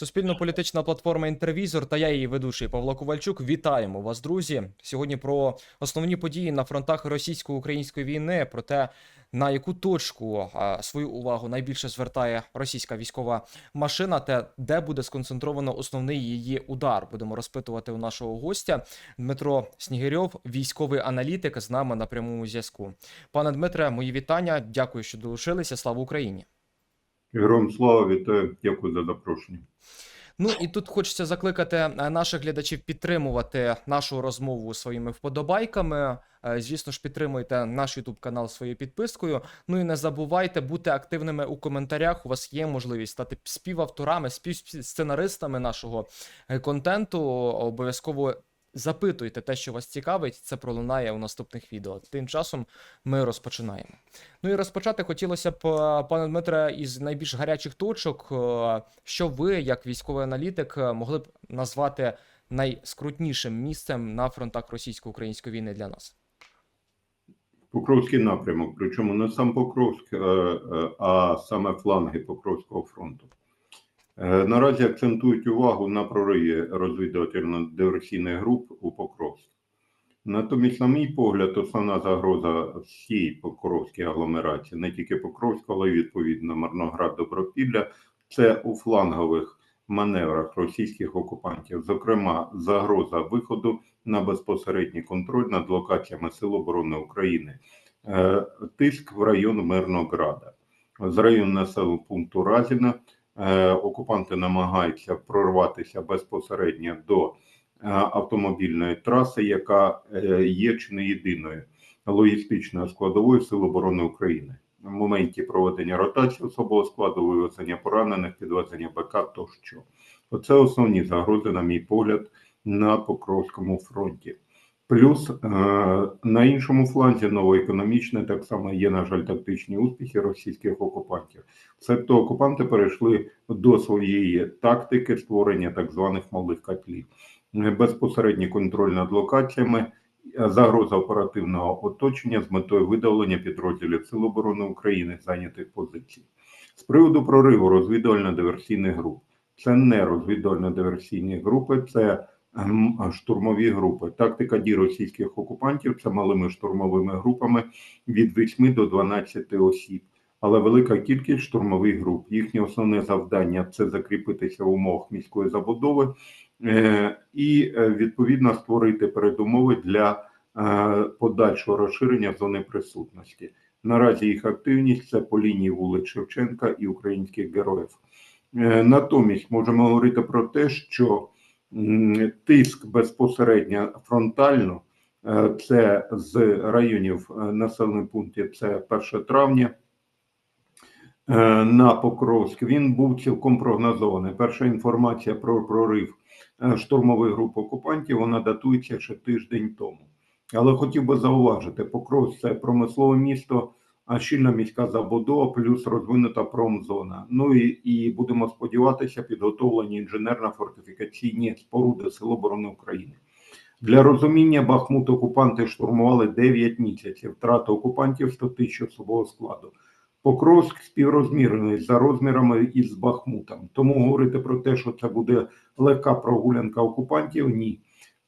Суспільно-політична платформа Інтервізор та я її ведучий Павло Ковальчук. Вітаємо вас, друзі. Сьогодні про основні події на фронтах російсько-української війни, про те, на яку точку свою увагу найбільше звертає російська військова машина, та де буде сконцентровано основний її удар. Будемо розпитувати у нашого гостя Дмитро Снігирьов, військовий аналітик, з нами на прямому зв'язку. Пане Дмитре, мої вітання. Дякую, що долучилися. Слава Україні. Героям слава вітаю, дякую за запрошення. Ну і тут хочеться закликати е, наших глядачів підтримувати нашу розмову своїми вподобайками. Е, Звісно ж, підтримуйте наш YouTube канал своєю підпискою. Ну і не забувайте бути активними у коментарях. У вас є можливість стати співавторами, співсценаристами нашого е, контенту. Обов'язково запитуйте те, що вас цікавить. Це пролунає у наступних відео. Тим часом ми розпочинаємо. Ну і розпочати хотілося б, е, пане Дмитре, із найбільш гарячих точок, е, що ви, як військовий аналітик, е, могли б назвати найскрутнішим місцем на фронтах російсько-української війни для нас. Покровський напрямок, причому не сам Покровськ, а саме фланги Покровського фронту. Е, Наразі акцентують увагу на прориві розвідувально-диверсійних груп у Покровськ. Натомість, на мій погляд, основна загроза всій Покровській агломерації, не тільки Покровська, але й відповідно Марноград Добропілля, це у флангових маневрах російських окупантів, зокрема, загроза виходу на безпосередній контроль над локаціями Сил оборони України, Е, тиск в район Мирнограда. З району населеного пункту Разіна окупанти намагаються прорватися безпосередньо до е, автомобільної траси, яка е, є чи не єдиною логістичною складовою Сил оборони України. В моменті проведення ротації особового складу, вивезення поранених, підвезення БК тощо. Оце основні загрози, на мій погляд, на Покровському фронті. Плюс е, на іншому фланзі новоекономічне так само є, на жаль, тактичні успіхи російських окупантів. Себто окупанти перейшли до своєї тактики створення так званих малих котлів. Безпосередній контроль над локаціями, загроза оперативного оточення з метою видавлення підрозділів Сил оборони України зайнятих позицій. З приводу прориву розвідувально-диверсійних груп. Це не розвідувально-диверсійні групи, це штурмові групи. Тактика дій російських окупантів це малими штурмовими групами від 8 до 12 осіб. Але велика кількість штурмових груп. Їхнє основне завдання це закріпитися в умовах міської забудови е, і е, відповідно створити передумови для е, подальшого розширення зони присутності. Наразі їх активність це по лінії вулиць Шевченка і українських героїв. Натомість можемо говорити про те, що тиск безпосередньо фронтально, е, це з районів е, населених пунктів, це 1 травня е, на Покровськ, він був цілком прогнозований. Перша інформація про прорив штурмових груп окупантів, вона датується ще тиждень тому. Але хотів би зауважити, Покровськ – це промислове місто, щільна міська забудова, плюс розвинута промзона. Ну і, і будемо сподіватися, підготовлені інженерно-фортифікаційні споруди Сил оборони України. Для розуміння Бахмут окупанти штурмували 9 місяців. Втрата окупантів 100 тисяч особового складу. Покровськ співрозмірений за розмірами із Бахмутом. Тому говорити про те, що це буде легка прогулянка окупантів, ні.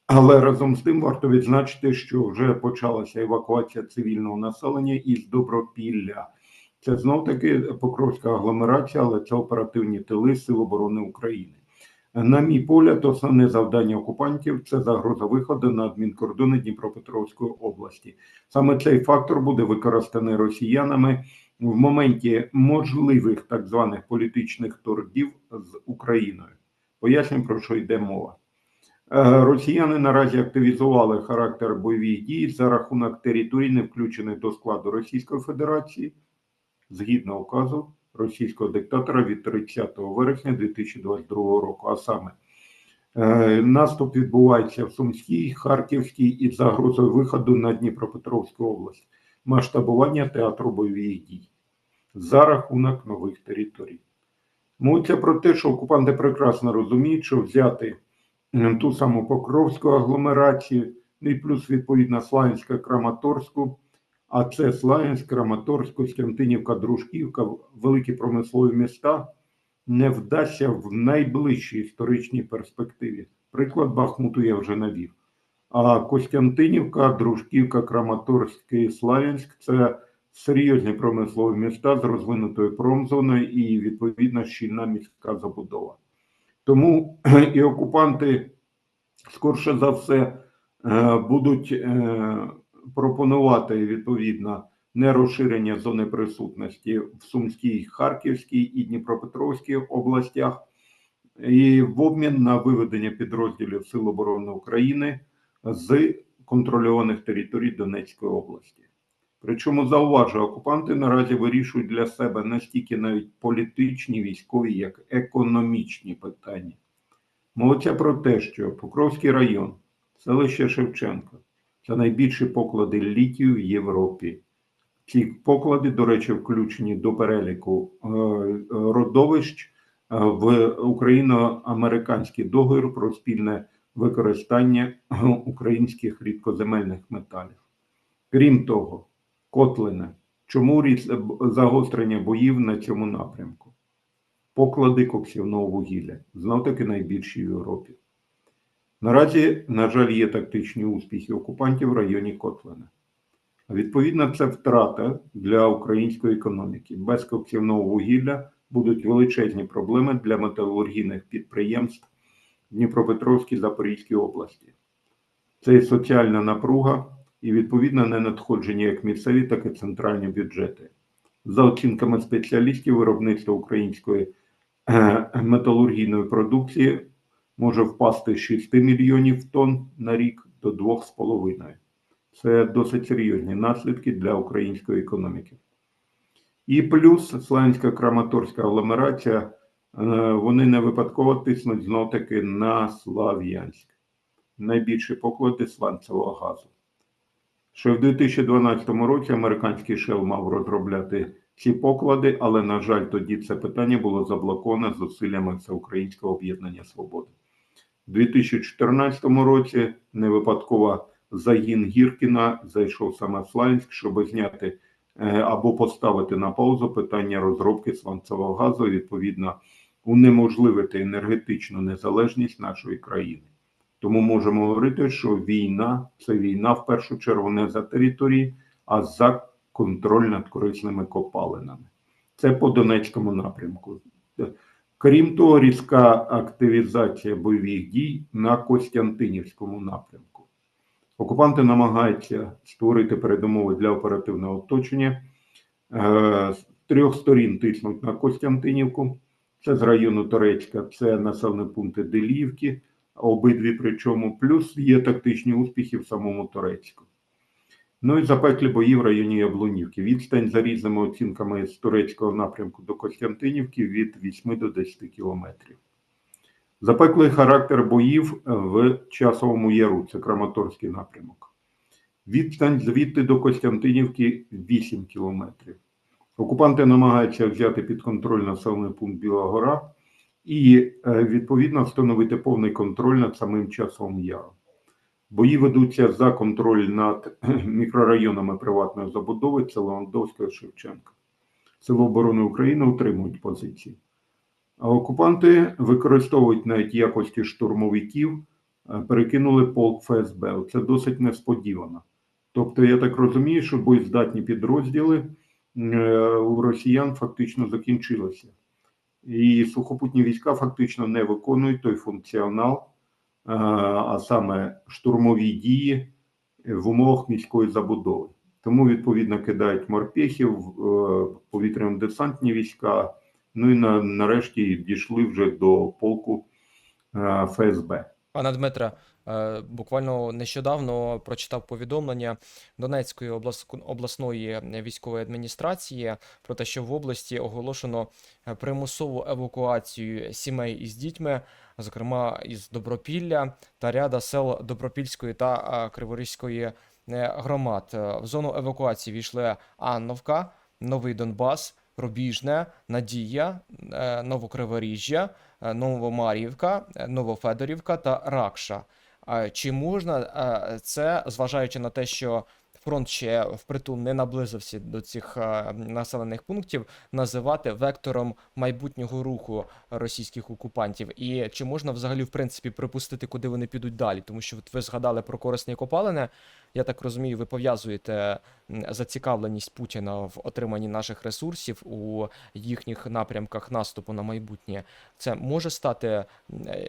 Але разом з тим варто відзначити, що вже почалася евакуація цивільного населення із Добропілля. Це знов таки Покровська агломерація, але це оперативні тили Сил оборони України. На мій погляд, основне завдання окупантів це загроза виходу на адмінкордони Дніпропетровської області. Саме цей фактор буде використаний росіянами в моменті можливих так званих політичних торгів з Україною. Пояснюю, про що йде мова. Е, Росіяни наразі активізували характер бойових дій за рахунок територій, не включених до складу Російської Федерації, згідно указу російського диктатора від 30 вересня 2022 року. А саме е, наступ відбувається в Сумській, Харківській із загрозою виходу на Дніпропетровську область, масштабування театру бойових дій за рахунок нових територій. Мовиться про те, що окупанти прекрасно розуміють, що взяти ту саму Покровську агломерацію, ну і плюс відповідно Славянська Краматорську, а це Славянськ, Краматорськ, Костянтинівка, Дружківка, великі промислові міста, не вдасться в найближчій історичній перспективі. Приклад Бахмуту я вже навів. А Костянтинівка, Дружківка, Краматорськ і Славянськ це серйозні промислові міста з розвинутою промзоною і відповідно щільна міська забудова. Тому і окупанти, скорше за все, е, будуть е, пропонувати відповідно не розширення зони присутності в Сумській, Харківській і Дніпропетровській областях, і в обмін на виведення підрозділів Сил оборони України з контрольованих територій Донецької області. Причому зауважу, окупанти наразі вирішують для себе не стільки навіть політичні, військові, як економічні питання. Мовиться про те, що Покровський район, селище Шевченко це найбільші поклади літію в Європі. Ці поклади, до речі, включені до переліку е, родовищ е, в україно-американський договір про спільне використання е, українських рідкоземельних металів. Крім того, Котлине. Чому загострення боїв на цьому напрямку? Поклади коксівного вугілля, знов таки найбільші в Європі. Наразі, на жаль, є тактичні успіхи окупантів в районі Котлина. Відповідно, це втрата для української економіки. Без коксівного вугілля будуть величезні проблеми для металургійних підприємств в Дніпропетровській Запорізькій області. Це і соціальна напруга, і відповідно не надходження як місцеві, так і центральні бюджети. За оцінками спеціалістів, виробництво української е, металургійної продукції може впасти з 6 мільйонів тонн на рік до 2,5. Це досить серйозні наслідки для української економіки. І плюс Славянська Краматорська агломерація, е, вони не випадково тиснуть знов таки на Слав'янськ. Найбільші поклади сланцевого газу. Ще в 2012 році американський Shell мав розробляти ці поклади, але, на жаль, тоді це питання було заблоковане зусиллями Всеукраїнського об'єднання свободи. У 2014 році не випадково загін Гіркіна зайшов саме в Славянськ, щоб зняти е, або поставити на паузу питання розробки сланцевого газу, відповідно, унеможливити енергетичну незалежність нашої країни. Тому можемо говорити, що війна це війна в першу чергу не за території, а за контроль над корисними копалинами. Це по Донецькому напрямку. Крім того, різка активізація бойових дій на Костянтинівському напрямку. Окупанти намагаються створити передумови для оперативного оточення. Е, З трьох сторін тиснуть на Костянтинівку. Це з району Торецька, це населені пункти Делівки, обидві причому, плюс є тактичні успіхи в самому Торецьку. Ну і запеклі бої в районі Яблунівки. Відстань за різними оцінками з турецького напрямку до Костянтинівки від 8 до 10 кілометрів. Запеклий характер боїв в Часовому Яру, це Краматорський напрямок. Відстань звідти до Костянтинівки 8 кілометрів. Окупанти намагаються взяти під контроль населений пункт Біла Гора і е, відповідно встановити повний контроль над самим Часовим Яром. Бої ведуться за контроль над мікрорайонами приватної забудови це і Шевченка. Сили оборони України утримують позиції. А окупанти використовують навіть якості штурмовиків, е, перекинули полк ФСБ. Це досить несподівано. Тобто, я так розумію, що боєздатні підрозділи е, у росіян фактично закінчилися. І сухопутні війська фактично не виконують той функціонал, е, а саме штурмові дії в умовах міської забудови. Тому, відповідно, кидають морпехів, е, повітряно-десантні війська. Ну і на, нарешті дійшли вже до полку е, ФСБ. Пане Дмитре, буквально нещодавно прочитав повідомлення Донецької облас- обласної військової адміністрації про те, що в області оголошено е, примусову евакуацію сімей із дітьми, зокрема із Добропілля та ряда сел Добропільської та е, Криворізької е, громад. Е, В зону евакуації війшли Анновка, Новий Донбас, Рубіжне, Надія, е, Новокриворіжжя, е, Новомарівка, е, Новофедорівка та Ракша. Чи можна це, зважаючи на те, що фронт ще впритул не наблизився до цих е, населених пунктів, називати вектором майбутнього руху російських окупантів? І чи можна взагалі в принципі припустити, куди вони підуть далі? Тому що от ви згадали про корисні копалини. Я так розумію, ви пов'язуєте зацікавленість Путіна в отриманні наших ресурсів у їхніх напрямках наступу на майбутнє. Це може стати е,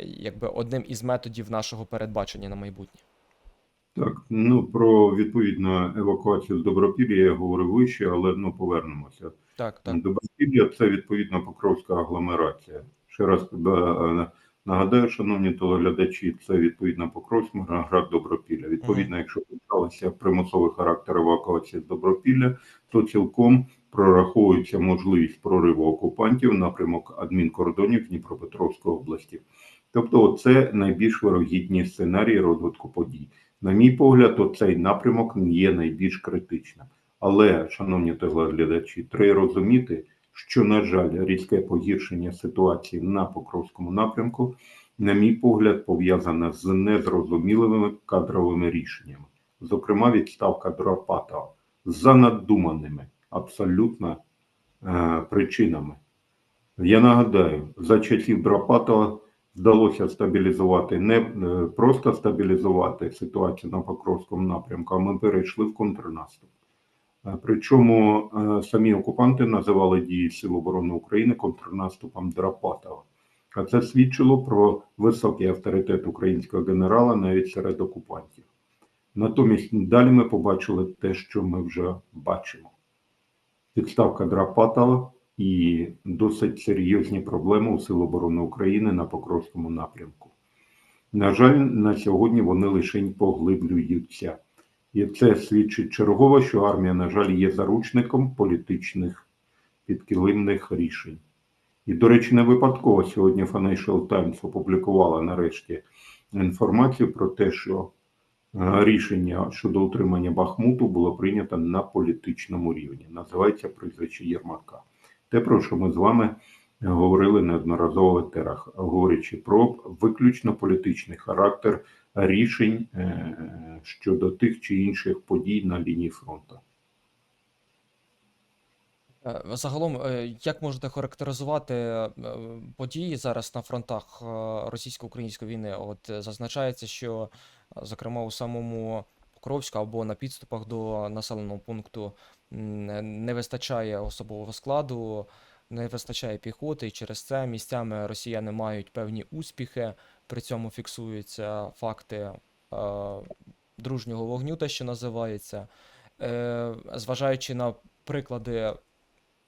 якби одним із методів нашого передбачення на майбутнє. Так, ну про відповідно евакуацію з Добропілля я говорив вище, але ну повернемося. Так, так. Добропілля це відповідно Покровська агломерація. Ще раз е, нагадаю, шановні телеглядачі, це відповідно Покровськ, Мирноград, Добропілля. Відповідно, якщо почалося примусовий характер евакуації з Добропілля, то цілком прораховується можливість прориву окупантів напрямок адмінкордонів Дніпропетровської області. Тобто, це найбільш вирогідні сценарії розвитку подій. На мій погляд, оцей напрямок є найбільш критичним. Але, шановні телеглядачі, треба розуміти, що, на жаль, різке погіршення ситуації на Покровському напрямку, на мій погляд, пов'язане з незрозумілими кадровими рішеннями, зокрема, відставка Дропатова за надуманими абсолютно е, причинами. Я нагадаю, за часів Дропатова вдалося стабілізувати не е, просто стабілізувати ситуацію на Покровському напрямку, а ми перейшли в контрнаступ. Е, Причому е, самі окупанти називали дії Сил оборони України контрнаступом Драпатова. А це свідчило про високий авторитет українського генерала навіть серед окупантів. Натомість далі ми побачили те, що ми вже бачимо: відставка Драпатова і досить серйозні проблеми у Сил оборони України на Покровському напрямку. На жаль, на сьогодні вони лише поглиблюються. І це свідчить чергово, що армія, на жаль, є заручником політичних підкилимних рішень. І, до речі, не випадково сьогодні Financial Times опублікувала нарешті інформацію про те, що е, рішення щодо утримання Бахмуту було прийнято на політичному рівні. Називається прізвище Єрмака. Те, про що ми з вами говорили неодноразово в етерах, говорячи про виключно політичний характер рішень е, щодо тих чи інших подій на лінії фронту. Е, Загалом, е, як можете характеризувати е, події зараз на фронтах е, російсько-української війни? От е, зазначається, що, е, зокрема, у самому Покровську або на підступах до населеного пункту не вистачає особового складу, не вистачає піхоти, і через це місцями росіяни мають певні успіхи. При цьому фіксуються факти е, дружнього вогню, те, що називається. Е, Зважаючи на приклади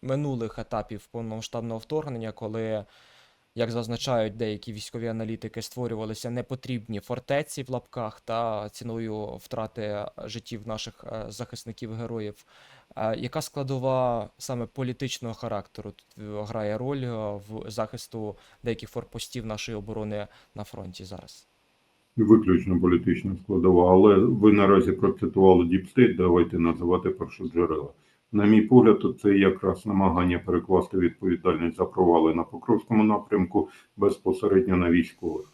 минулих етапів повномасштабного вторгнення, коли, як зазначають деякі військові аналітики, створювалися непотрібні фортеці в лапках та ціною втрати життів наших е, захисників-героїв. Яка складова саме політичного характеру тут е, грає роль е, в захисту деяких форпостів нашої оборони на фронті зараз? Виключно політична складова, але ви наразі процитували Діпстейт, давайте називати першоджерела. На мій погляд, то це якраз намагання перекласти відповідальність за провали на Покровському напрямку безпосередньо на військових.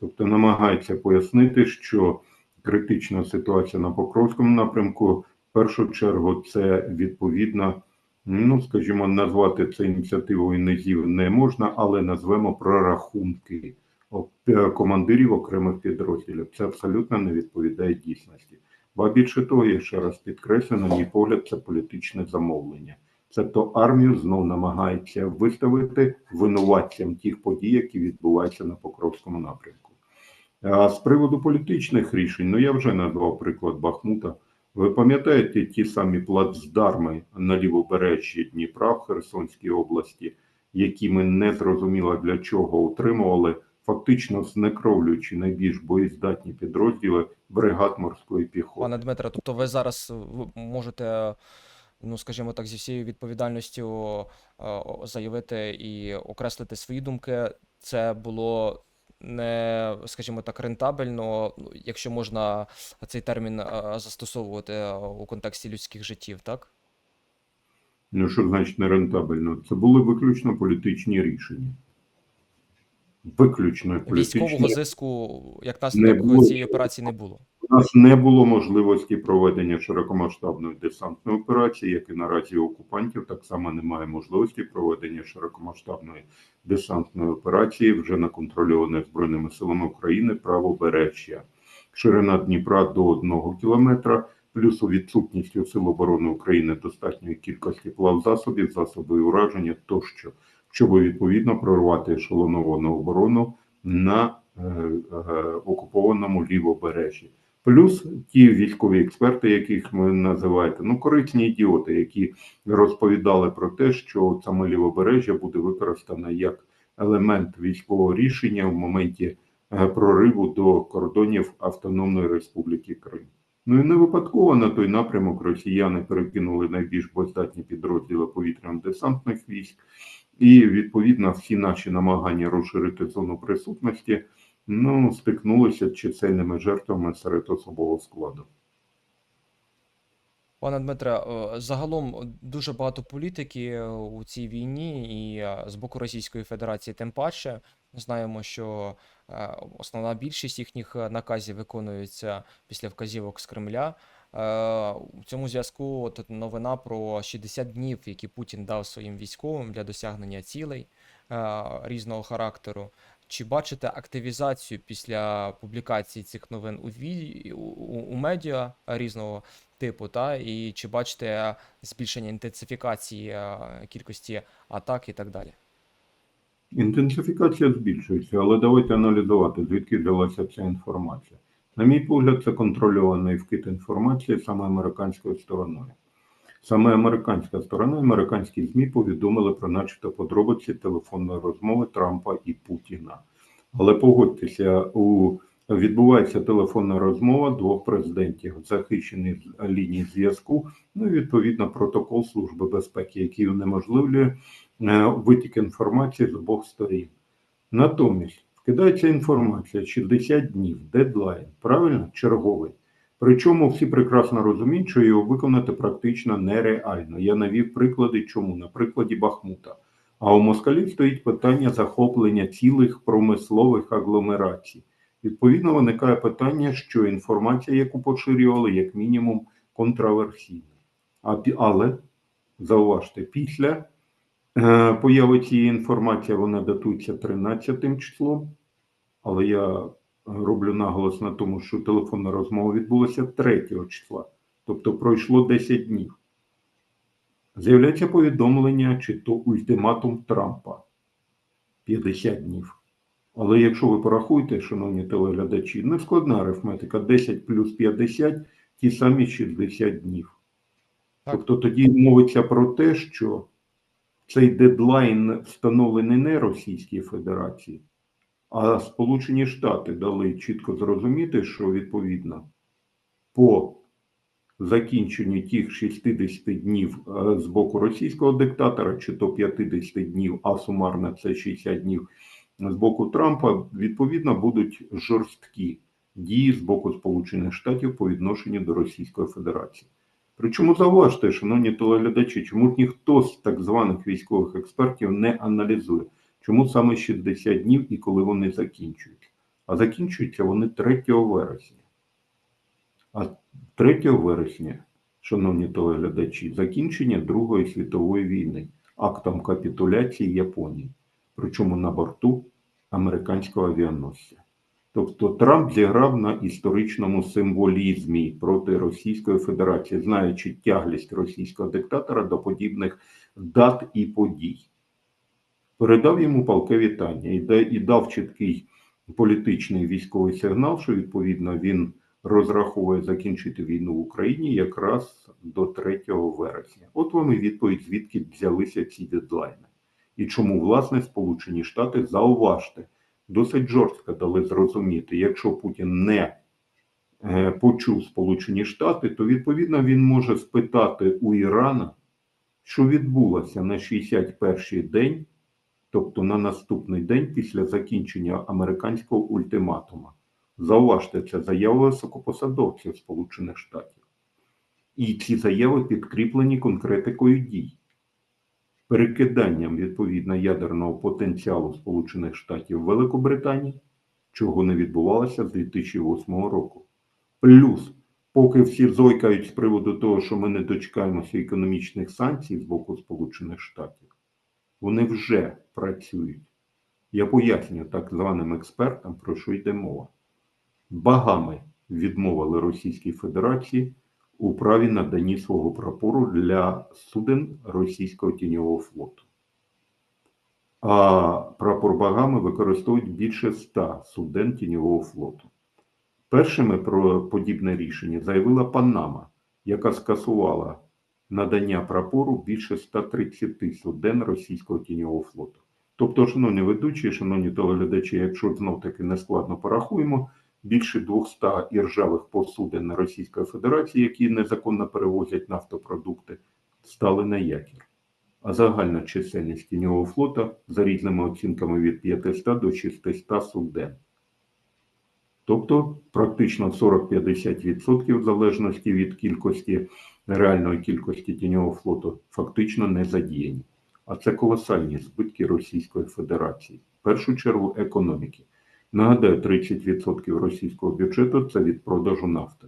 Тобто намагається пояснити, що критична ситуація на Покровському напрямку першу чергу це відповідно, ну скажімо, назвати це ініціативою низів не можна, але назвемо прорахунки е, командирів окремих підрозділів. Це абсолютно не відповідає дійсності. Ба більше того, я ще раз підкреслю, на мій погляд, це політичне замовлення. Тобто армію знов намагається виставити винуватцям тих подій, які відбуваються на Покровському напрямку. А з приводу політичних рішень, ну я вже назвав приклад Бахмута. Ви пам'ятаєте ті самі плацдарми на лівобережжі Дніпра в Херсонській області, які ми не зрозуміло для чого утримували, фактично знекровлюючи найбільш боєздатні підрозділи бригад морської піхоти. Пане Дмитре, тобто ви зараз е, можете, ну скажімо так, зі всією відповідальністю е, заявити і окреслити свої думки. Це було не, скажімо так, рентабельно, ну, якщо можна цей термін е, застосовувати е, у контексті людських життів, так? Ну що значить нерентабельно? Це були виключно політичні рішення. Виключно політичні Військового зиску, як наслідок цієї операції, не було. Нас не було можливості проведення широкомасштабної десантної операції, як і наразі окупантів, так само немає можливості проведення широкомасштабної десантної операції вже на контрольованих Збройними силами України правобережжя. Ширина Дніпра до 1 кілометра, плюс у відсутністю Сил оборони України достатньої кількості плавзасобів, засобів ураження тощо, щоб відповідно прорвати ешелоновану оборону на е, е, окупованому лівобережжі. Плюс ті військові експерти, яких ви називаєте, ну корисні ідіоти, які розповідали про те, що саме лівобережжя буде використано як елемент військового рішення в моменті е, прориву до кордонів Автономної Республіки Крим. Ну і не випадково на той напрямок росіяни перекинули найбільш боєздатні підрозділи повітряно-десантних військ, і відповідно всі наші намагання розширити зону присутності ну, стикнулися чисельними жертвами серед особового складу. Пане Дмитре, е, загалом дуже багато політики е, у цій війні, і е, з боку Російської Федерації тим паче. Знаємо, що основна більшість їхніх наказів виконується після вказівок з Кремля. У цьому зв'язку от новина про 60 днів, які Путін дав своїм військовим для досягнення цілей різного характеру. Чи бачите активізацію після публікації цих новин у, ві... у, у у медіа різного типу, та і чи бачите збільшення інтенсифікації е, кількості атак і так далі? Інтенсифікація збільшується, але давайте аналізувати, звідки взялася ця інформація. На мій погляд, це контрольований вкид інформації саме американською стороною. Саме американська сторона, американські ЗМІ повідомили про начебто подробиці телефонної розмови Трампа і Путіна. Але погодьтеся, у відбувається телефонна розмова двох президентів, захищені з лінії зв'язку, ну і відповідно протокол Служби безпеки, який унеможливлює е, витік інформації з обох сторін. Натомість вкидається інформація 60 днів, дедлайн, правильно, черговий. Причому всі прекрасно розуміють, що його виконати практично нереально. Я навів приклади, чому на прикладі Бахмута. А у москалів стоїть питання захоплення цілих промислових агломерацій. Відповідно, виникає питання, що інформація, яку поширювали, як мінімум, контраверсійна. А, але зауважте, після е, появи цієї інформації вона датується 13 числом, але я роблю наголос на тому, що телефонна розмова відбулася 3 числа, тобто пройшло 10 днів. З'являється повідомлення, чи то ультиматум Трампа 50 днів. Але якщо ви порахуєте, шановні телеглядачі, не складна арифметика 10 плюс 50 ті самі 60 днів. Так. Тобто тоді мовиться про те, що цей дедлайн встановлений не Російській Федерації, а Сполучені Штати дали чітко зрозуміти, що відповідно по закінченню тих 60 днів е, з боку російського диктатора, чи то 50 днів, а сумарно це 60 днів з боку Трампа, відповідно будуть жорсткі дії з боку Сполучених Штатів по відношенню до Російської Федерації. Причому зауважте, шановні телеглядачі, чому ніхто з так званих військових експертів не аналізує, чому саме 60 днів і коли вони закінчуються. А закінчуються вони 3 вересня. А 3 вересня, шановні телеглядачі, закінчення Другої світової війни актом капітуляції Японії, причому на борту американського авіаносця. Тобто Трамп зіграв на історичному символізмі проти Російської Федерації, знаючи тяглість російського диктатора до подібних дат і подій. Передав йому палке вітання і да- і дав чіткий політичний військовий сигнал, що відповідно він розраховує закінчити війну в Україні якраз до 3 вересня. От вам і відповідь, звідки взялися ці дедлайни. І чому, власне, Сполучені Штати зауважте, досить жорстко дали зрозуміти, якщо Путін не е, почув Сполучені Штати, то відповідно він може спитати у Ірана, що відбулося на 61-й день, тобто на наступний день після закінчення американського ультиматума. Зауважте, це заява високопосадовців Сполучених Штатів. І ці заяви підкріплені конкретикою дій перекиданням відповідно ядерного потенціалу Сполучених Штатів Великобританії, чого не відбувалося з 2008 року. Плюс, поки всі зойкають з приводу того, що ми не дочекаємося економічних санкцій з боку Сполучених Штатів, вони вже працюють. Я поясню так званим експертам, про що йде мова. Багами відмовили Російській Федерації у праві наданні свого прапору для суден російського тіньового флоту. А прапор Багами використовують більше ста суден тіньового флоту. Першими про подібне рішення заявила Панама, яка скасувала надання прапору більше 130 суден російського тіньового флоту. Тобто, шановні ведучі, шановні телеглядачі, якщо знов таки нескладно порахуємо, більше 200 іржавих посудин Російської Федерації, які незаконно перевозять нафтопродукти, стали на якір. А загальна чисельність тіньового флота за різними оцінками від 500 до 600 суден. Тобто практично 40-50% в залежності від кількості реальної кількості тіньового флоту фактично не задіяні. А це колосальні збитки Російської Федерації, в першу чергу економіки. Нагадаю, 30% російського бюджету це від продажу нафти.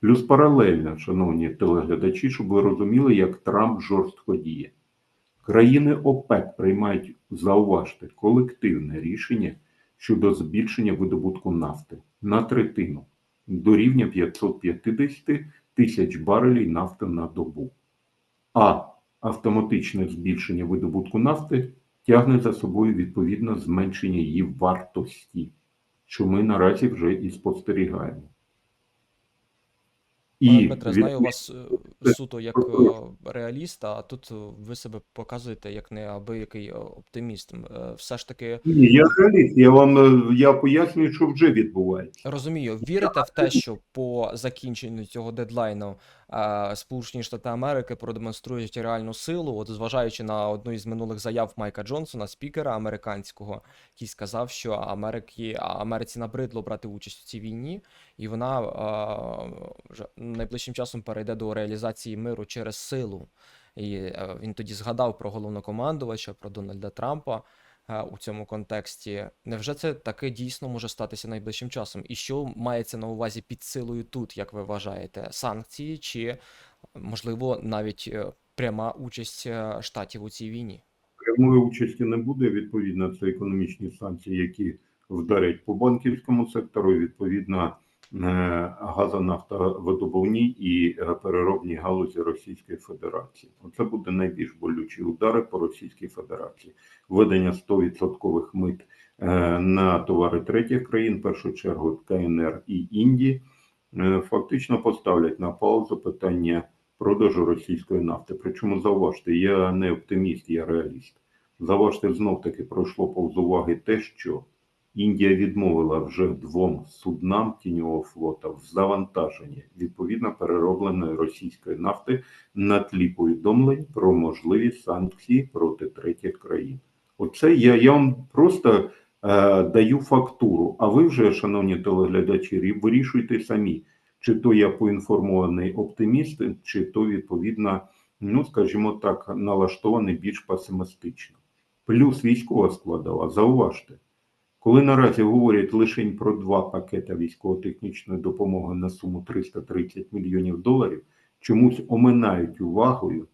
Плюс паралельно, шановні телеглядачі, щоб ви розуміли, як Трамп жорстко діє. Країни ОПЕК приймають, зауважте, колективне рішення щодо збільшення видобутку нафти на третину до рівня 550 тисяч барелів нафти на добу. А автоматичне збільшення видобутку нафти тягне за собою відповідно зменшення її вартості, що ми наразі вже і спостерігаємо. І Дмитре, знаю вас е, суто як е, реаліста, а тут ви себе показуєте як неабиякий е, оптиміст. Е, Все ж таки Ні, я реаліст, я вам я пояснюю, що вже відбувається. розумію, вірите в те, що по закінченню цього дедлайну Сполучені Штати Америки продемонструють реальну силу, от зважаючи на одну із минулих заяв Майка Джонсона, спікера американського, який сказав, що Америки Америці набридло брати участь у цій війні, і вона вже найближчим часом перейде до реалізації миру через силу. І е, він тоді згадав про головнокомандувача, про Дональда Трампа е, у цьому контексті. Невже це таке дійсно може статися найближчим часом? І що мається на увазі під силою тут, як ви вважаєте? Санкції чи, можливо, навіть е, пряма участь е, штатів у цій війні? Прямої участі не буде. Відповідно, це економічні санкції, які вдарять по банківському сектору. Відповідно, е, газонафтовидобувній і е, переробній галузі Російської Федерації. Оце буде найбільш болючі удари по Російській Федерації. Введення 100% мит е, на товари третіх країн, в першу чергу КНР і Індії, е, фактично поставлять на паузу питання продажу російської нафти. Причому зауважте, я не оптиміст, я реаліст. Зауважте, знов таки пройшло повз уваги те, що Індія відмовила вже двом суднам тіньового флота в завантаженні відповідно переробленої російської нафти на тлі повідомлень про можливі санкції проти третіх країн. Оце я, я вам просто е, даю фактуру. А ви вже, шановні телеглядачі, вирішуйте самі, чи то я поінформований оптиміст, чи то відповідно, ну скажімо так, налаштований більш песимістично. Плюс військова складова, зауважте. Коли наразі говорять лише про два пакети військово-технічної допомоги на суму 330 мільйонів доларів, чомусь оминають увагою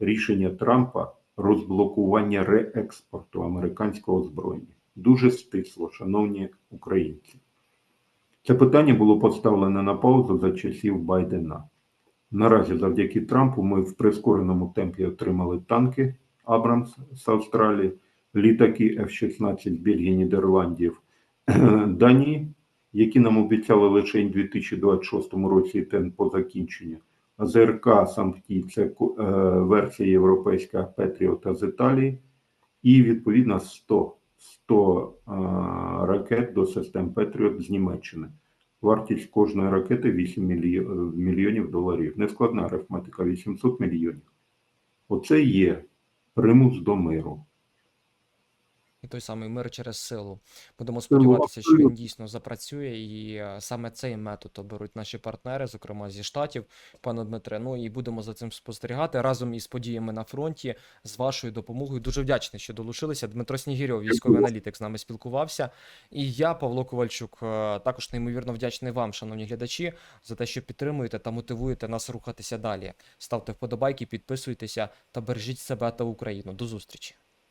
рішення Трампа розблокування реекспорту американського озброєння. Дуже стисло, шановні українці. Це питання було поставлене на паузу за часів Байдена. Наразі, завдяки Трампу, ми в прискореному темпі отримали танки Абрамс з Австралії, літаки F-16 з Бельгії, Нідерландів, Данії, які нам обіцяли лише у 2026 році тен по закінченню. АЗРК Самхтій це е, версія європейська Петріота з Італії, і відповідно 100, 100 е, ракет до систем Петріот з Німеччини. Вартість кожної ракети 8 мільйо- мільйонів доларів. Нескладна арифметика 800 мільйонів. Оце є примус до миру. І той самий мир через силу. Будемо сподіватися, що він дійсно запрацює, і е, саме цей метод оберуть наші партнери, зокрема зі штатів, пане Дмитре. Ну і будемо за цим спостерігати разом із подіями на фронті з вашою допомогою. Дуже вдячний, що долучилися. Дмитро Снігірьов, військовий аналітик, з нами спілкувався. І я, Павло Ковальчук, е, також неймовірно вдячний вам, шановні глядачі, за те, що підтримуєте та мотивуєте нас рухатися далі. Ставте вподобайки, підписуйтеся та бережіть себе та Україну. До зустрічі.